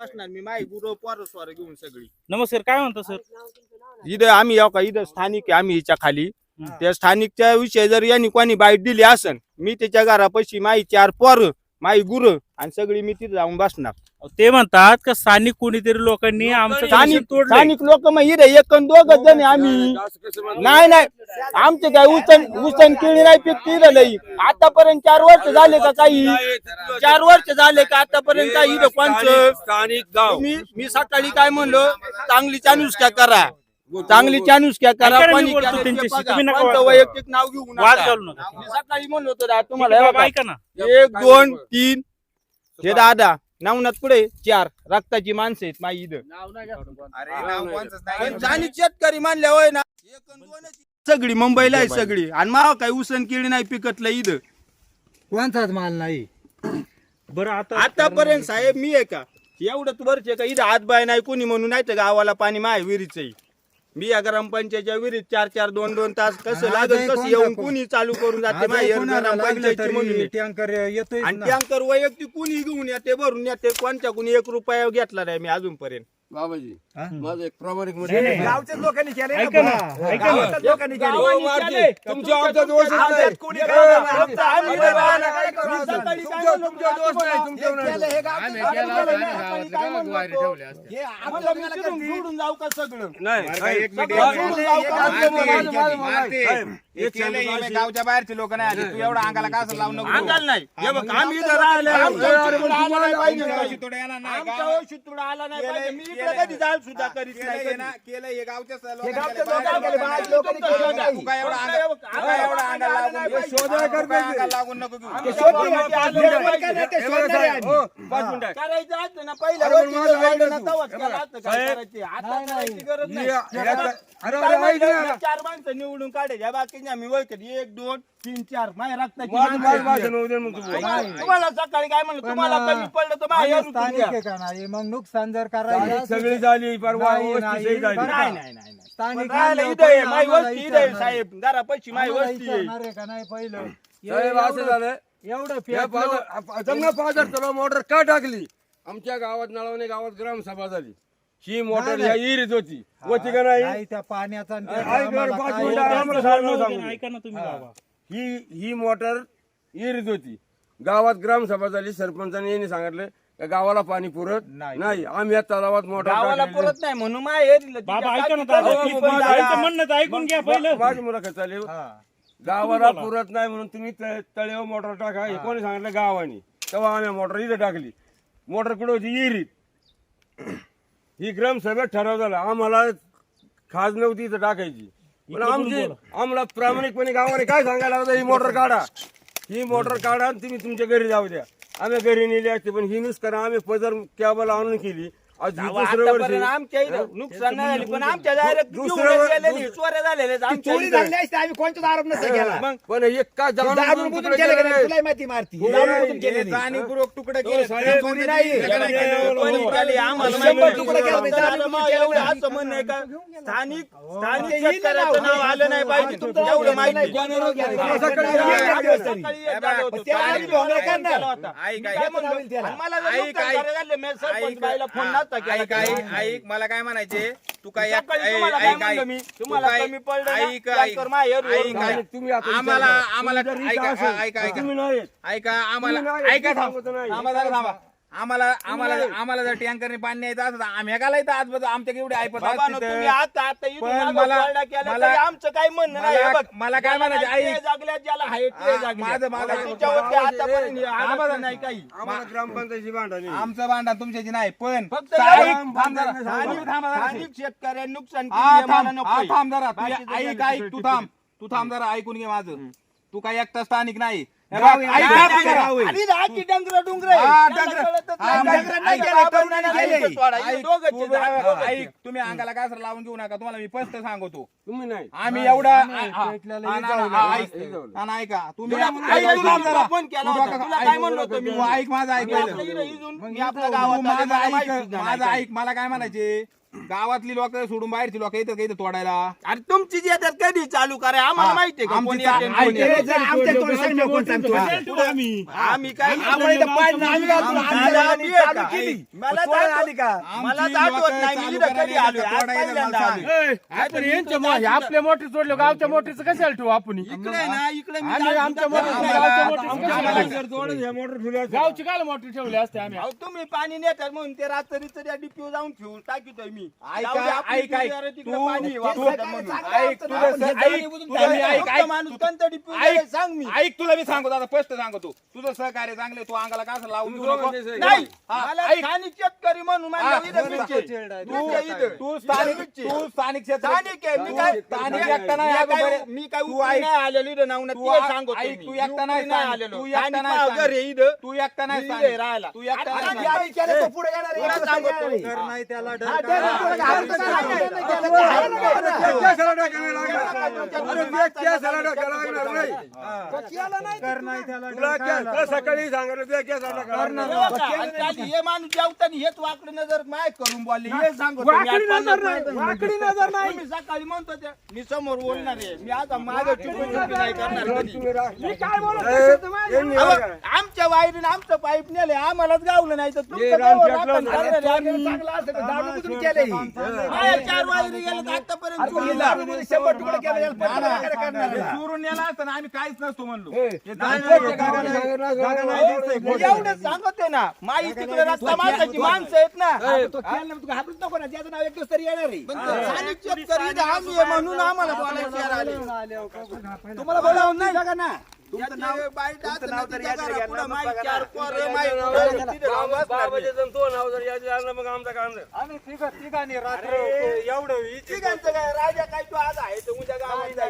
बसणार. मी माई गुरु पोरं स्वार घेऊन सगळी. नमस्कार काय म्हणता सर? इथं आम्ही येऊ का इथं स्थानिक आहे आम्ही हिच्या खाली. त्या स्थानिकच्या विषयी जर यांनी कोणी बाईट दिली असन मी त्याच्या घरापाशी माई चार पोर माई गुर आणि सगळी मी तिथे जाऊन बसणार. ते म्हणतात का स्थानिक कोणीतरी लोकांनी आमचं स्थानिक स्थानिक लोक मग इथे एक अन दोघ जण आहे आम्ही. नाही नाही. आमचे काय उचन उचन केळी नाही पिकती लई. आतापर्यंत चार वर्ष झाले का काही? चार वर्ष झाले का आतापर्यंत काही इथं कोणचं? स्थानिक गाव. तुम्ही मी सकाळी काय म्हणलो? चांगली चानुष्क्या करा. चांगली चानुष्क्या करा ऐका ना, मी कोणी बोलतो केलं ते त्यांच्याशी. बघा. तुम्ही नका वाद वैयक्तिक नाव घेऊ वाद नका. घालू नका. मी सकाळी म्हणलो होतो दा, तुम्हाला हे बाबा बघा. ऐका ना. एक दोन तीन. हे दादा नवनाथ पुढे चार. रक्ताची माणसं आहेत माई इथं. पण शेतकरी मानले होय ना. एक अन दोनच. सगळी मुंबईला आहे सगळी. आणि माव काय उसन केळी नाही पिकतलं इथं. कोणताच माल नाही. बरं आता आतापर्यंत साहेब मी आहे का? एवढं वर्ष का? इथं हातबाय नाही कोणी म्हणून नाही तर गावाला पाणी माय विहिरीच मी या ग्रामपंचायतच्या विहिरीत चार चार दोन दोन तास कसं लागत कसं येऊन कोण? कुणी चालू करून जाते आज माझ्या कोणाला लागलं ग्रामपंचायतची म्हणून तरी टँकर येतोय आणि टँकर वैयक्तिक कुणी घेऊन येते भरून येते कोणत्या कुणी एक रुपया घेतला नाही मी अजूनपर्यंत बाबाजी हा? माझं एक प्रामाणिक नाही, मध्ये नाही. गावच्याच लोकांनी केले ऐका ना ऐका ना लोकांनी गावाने केले. तुमच्या आमचा दोष नाही. आमच्यात कोणी केलं नाही. आमचं आम्ही तुमच्या- राहिला काय करू? तुमच्या- सकाळी काय तुमच्या- म्हणलो तुमच्या दोष नाही, तुमच्या नाही. केलं हे गावचं झालं, केलं नाही. सकाळी काय म्हणलो होतो? हे आम्हाला मी तिथून सोडून जाऊ का सगळं नाही साहेब, सगळं सोडून जाऊ का? माझं- माझं- माझं- माझं- साहेब, एक केलं हे सांगतो गावच्या बाहेरची लोक नाही आली तू एवढा अंगाला का असं लावू नको अंगाला नाही हे बघ आम्ही इथं राहिले आमच्या आमच्या इकडे केलंय. कधी जाल सुद्धा करीत केलं नाही हे कधी. केलं गावच्या. लोकांनी केलं, लोकांनी केलं नाही. एवढा अंगा- एवढा लागून लागून नको घेऊ. नाही. करायचं असतं ना पहिल्या अरे रोजी माझं जर राहिलं ना ऐकलं तू. तेव्हाच केलं असतं काय करायचे. आता करायची गरज नाही. या- या- अरे काय अरे म्हणलं? ऐक ना. चार माणसं निवडून काढायच्या बाकीचे आम्ही ओळखत एक दोन तीन चार माझ्या रक्ताची माझं- माणसं माझं आहेत. भाषण होऊ दे मग तू. तुम्हाला तुम्हाला सकाळी काय म्हणलं तुम्हाला कमी पडलं तर माझ्या आम्ही स्थानिक रुपया. आहे का नाही मग नुकसान जर स्थानिक करायचं सगळी झाली परवा नाही, वस्ती नाही, सही झाली बरं का? नाही नाही नाही नाही. स्थानिक पण राहायला म्हणलं इथं आहे, पण माझी आम्हाला वस्ती इथं आहे विचारणार. साहेब माझी आम्हाला वस्ती आहे विचारणार आहे का नाही पहिलं साहेब असं झालं एवढं या जमना चला मोटर का टाकली आमच्या गावात नळवणे गावात ग्रामसभा झाली ही मोटर नाही, ह्या. इरीत होती होती का नाही नाही त्या पाण्याचा आणि त्या ऐक बरं, आम्हाला पाच काय- मिनिटं आम्हाला सांगू सांगू. ऐका ना तुम्ही बाबा ही ही मोटर इरीत होती. गावात ग्रामसभा झाली सरपंचाने यांनी सांगितलं का गावाला पाणी पुरत नाही. नाही. आम्ही या तलावात मोटर गावाला टाकलेली. पुरत नाही. म्हणून बाबा ऐका ना दादा हो, हो, माझं- म्हणणं तर ऐकून घ्या पहिलं. माझी मुलाखत चालली हा. गावाला पुरत नाही म्हणून तुम्ही त- तळेवर मोटर टाका. हे कोणी सांगितलं? गावाने. तेव्हा आम्ही मोटर इथं टाकली. मोटर कुठं होती? इरीत ही ग्रामसभेत ठराव झाला. आम्हाला खाज नव्हती इथं टाकायची. पण आमची आम्हाला प्रामाणिकपणे गावाने काय सांगायला होतं ही मोटर काढा. ही मोटर काढा आणि तुम्ही तुमच्या घरी जाऊ द्या. आम्ही घरी नेली असते पण ही नुसतं आम्ही पदर कॅबला आणून केली. दुसरं वर्षी आमच्या इथं नुकसान नाही झाली पण आमच्या डायरेक्ट दुसरं वर- गेलेली चोऱ्या झालेल्या आहेत आमच्या चोरी इथं. झाली असते आम्ही कोणताच आरोप नसता केला मग पण एक का जाऊन दाबून तिकडे बुजून केलं का नाही? गेले? तुलाही माहिती मारती दाबून नाही. बुजून केलं नाही. जाणीवपूर्वक तुकडे केले साहेब, चोरी नाही. कोणी केली? आम्हाला शंभर माहिती तुकडे केले होते, नाही. चार आम्हाला तुकडे एवढं केले. असं म्हणणं आहे का स्थानिक स्थानिक ते येईल ना शेतकऱ्याचं नाव. नाव आलं नाही पाहिजे तुमचं नाव एवढं येईल माहिती नाही. कोणावर गेलं? असं सकाळी काही येईल नाही. एक दिवस तरी. सकाळी एक झालं होतं. बघा, त्याला त्याला आम्ही भोंगा फोन करणार. केला होता. ऐक, काय ऐक. म्हणलो? त्याला. आणि मला जर नुकसान मी सरपंच बाईला फोन केला ऐक ऐक ऐक मला काय म्हणायचे तू काय एक- सकाळी ऐक तुम्हाला काय ऐक म्हणलं ऐक. मी? तू तुम्हाला काय- कमी पडलं ना? ऐक ऐक कर माझ्या वर ऐक, घाला. ऐक. तुम्ही आता आम्हाला विचार. आम्हाला तुम्ही जर ऐका इथं असेल, ऐका ऐका तुम्ही नाही ऐका आम्हाला तुम्ही नाही, ऐका थांब सांगत नाही. थांबा जरा थांबा आम्हाला आम्हाला. आम्हाला जर टँकरने पाणी यायचं असं आम्ही का इथं आज आमच्या एवढे ऐपत तर. आता आता इथून पण मागं मला- पळडा केला मला- तरी आमचं काही म्हणणं नाही हे मला- बघ. मला काय ज्याला म्हणायचं, नाही. ते जागल्या ज्याला आहे ते हा, जागल्या. माझं- मला आतापर्यंत हे नाही काही आम्हाला ग्रामपंचायतीची भांडणी आमचं भांडण तुमच्याची नाही पण फक्त ऐक, एवढं- थांब जरा, थांब थांब जरा. स्थानिक शेतकऱ्यांनी नुकसान हा केलं हे थांब. हा, थांब जरा तू बाकीचं ऐक झालं ऐक तू थांब तू थांब जरा ऐकून घे माझं तू काय एकटा स्थानिक नाही हे गाव आहे, गाव आहे. गाव आहे. आणि डंगर डुंगर आहे. हा. कळतच हा, नाही. तरुणाने ऐक, दोघंच तू ऐक. तुम्ही अंगाला काय लावून घेऊ नका तुम्हाला मी स्पष्ट सांगतो तुम्ही नाही आम्ही एवढा. ऐक. तुम्ही तुला- ऐक, ऐक, तू थांब तुला जरा. फोन केला तू होता. बघा, तुला ऐक, काय म्हणलं होतं मी? तू ऐक माझं ऐक मी पहिलं. इथं इथं गावात आले, माझं मला ऐक नाही माझं. ऐक मला काय म्हणायचे गावातली लोक सोडून बाहेरची लोक येतात का इथं तोडायला? अरे तुमची जी येतात कधी चालू करा? आम्हाला माहितीये का कोणी कोणी. आम्ही. आम्ही. काय आम्हाला इथं पाय नाही, आम्ही घालतो. आमच्या मला आली का? मला नाही. मी इथं कधी आलोय? आज पहिल्यांदा आलोय. आपल्या मोठी सोडलं गावच्या मोठीचं कशाला ठेवू आपण? इकडे ना इकडे मी आम्ही आज आमच्या मोठीचं गावच्या. मोठीचं कशाला हे. गावची काल मोठी ठेवली असते आम्ही? अहो तुम्ही पाणी नेतात म्हणून ते रात्रीचं त्या डिपो जाऊन ठेवून टाकीतोय मी ऐक, जाऊ दे, आपली ऐक, ऐक. पिढी अरे तिकडे तू- पाणी तू- वापरतात म्हणून. ऐक तुझं आपण स- हे ऐक जमिनी तुझं बुजून मी ऐक फक्त ऐक माणूस कोणतं डिपो ऐक. गेलाय सांग मी ऐक तुला मी सांगतो आता स्पष्ट सांगतो तुझं सहकार्य चांगले तू अंगाला कसं लावून देऊ नको. तुम्ही नाही हा, मला ऐक. स्थानिक शेतकरी म्हणून हा, माझ्या इथं बरं. मिरची आहे. मिरची आहे इथं. तू स्थानिक. तू स्थानिक क्षेत्र स्थानिक आहे मी तू काय स्थानिक मी- एकटा नाही मी अगं काय- बरे. मी काय तू ऐक. नाही आलेलो इथं नाव तू ते आ- सांगतो ऐक, मी. तू एकटा मी नाही नाही. आलेलो तू एकटा स्थानिक नाही स्थानिक. इथं तू एकटा नाही मी स्थानिक. इथे राहायला. तू एकटा आता नाही स्थानिक. पुढे येणार आहे. तुला सांगतो. हा. ते तुला हा? नाही, नाही, नाही, नाही, नाही, नाही? नाही, नाही. नाही. कर नाही त्याला तुला काय तुला सकाळी सांगितलं. हे माणूस जेवताना हेच वाकडं नजर माय करून बोलले हे सांगतो मी. वाकडी आज पन्नास नजर नाही, वाकडी. नजर नाही. तुम्ही सकाळी म्हणतो ते मी समोर बोलणार आहे मी आता मागं चुकून चुकी नाही करणार कधी. मी काय बोलत तर माझ्या- अहो. आमच्या वायरीने आमचं पाईप नेले आम्हालाच गावलं नाही तर हे तुमचं रान गावावर पेटलं राखण नाही. करणार आहे. आम्ही चांगलं असतं तर दारू कुठून केलंय? माझ्या चार वायरी गेल्या तर आतापर्यंत शंभर तुकडे केले, याला. वगैरे करणार हे आहे. चोरून नेला असताना आम्ही काहीच नसतो म्हणलो. ए, नाही, दारू- नाही, गावाला सांगितलं असं एवढंच सांगतोय ना. माई तिकडे रस्ता माणसाची माणसं आहेत ना. तो तू घाबरूच नको ना. ज्याचं नाव एक दिवस तरी येणार आहे. ते आम्ही म्हणून आम्हाला आले. तुम्हाला बोलावून नाही. का ना बाईट असं माई चार. पोरं, माई तिथे बसणार मी. तो. आम्ही तिघ- तिघांनी रात्र अरे, एवढं तिघांचं काय? राजा काय? तू आज आहे तर उद्या गावात जाईल